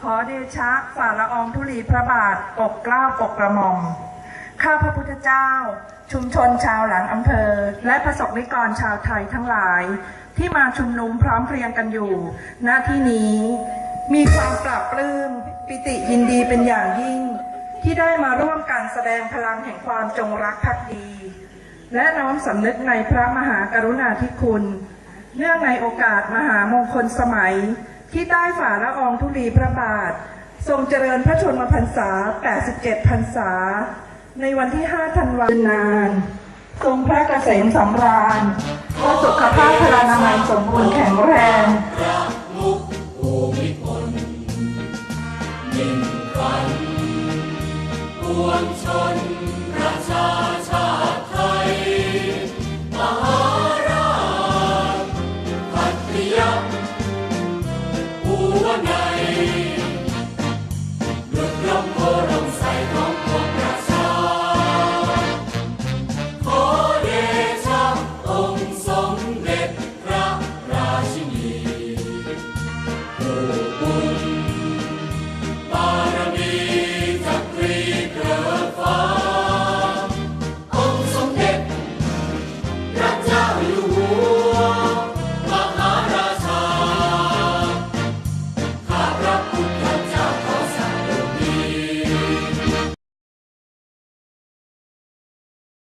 ขอเดชะฝ่าละอองธุลีพระบาทปกกล้าปกกระหม่อม ข้าพระพุทธเจ้า ชุมชนชาวหลังอำเภอ และประสบนิกรชาวไทยทั้งหลาย ที่มาชุมนุมพร้อมเพรียงกันอยู่ณที่นี้มีความปราบปลื้มปิติยินดีเป็นอย่างยิ่ง ที่ได้มาร่วมกันแสดงพลังแห่งความจงรักภักดี และน้อมสำนึกในพระมหากรุณาธิคุณ เนื่องในโอกาสมหามงคลสมัย ที่ใต้ฝ่าละอองธุลีพระบาท ทรงเจริญพระชนมพรรษา 87 พรรษา ในวันที่ 5 ธันวาคมนาน ทรงพระเกษมสำราญพระสุขภาพพลานามัยสมบูรณ์แข็งแรงมุกภูมิพลมิ่งขวัญปวงชนประชาชาติไทยมหาราชพัทยา